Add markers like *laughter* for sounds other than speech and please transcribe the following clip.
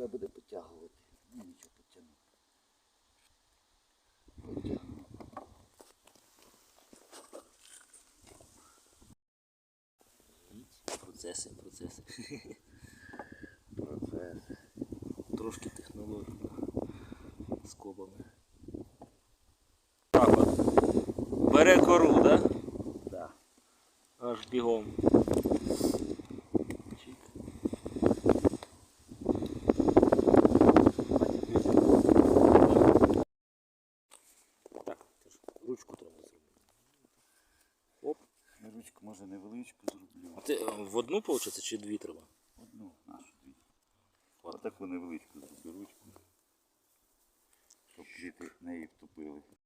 треба буде потягувати. Ну нічого потягну. Потягну. Процеси, процеси. *laughs* Процес. Трошки технологій з кобами. Так от. Бере кору, так? Да? Да. Аж бігом. Ручку треба зробити. Оп. Ручку може невеличку зроблю. А ти е, в одну, виходить, чи дві треба? Одну нашу дві. Отаку невеличку зроблю ручку. Щоб діти неї втопили.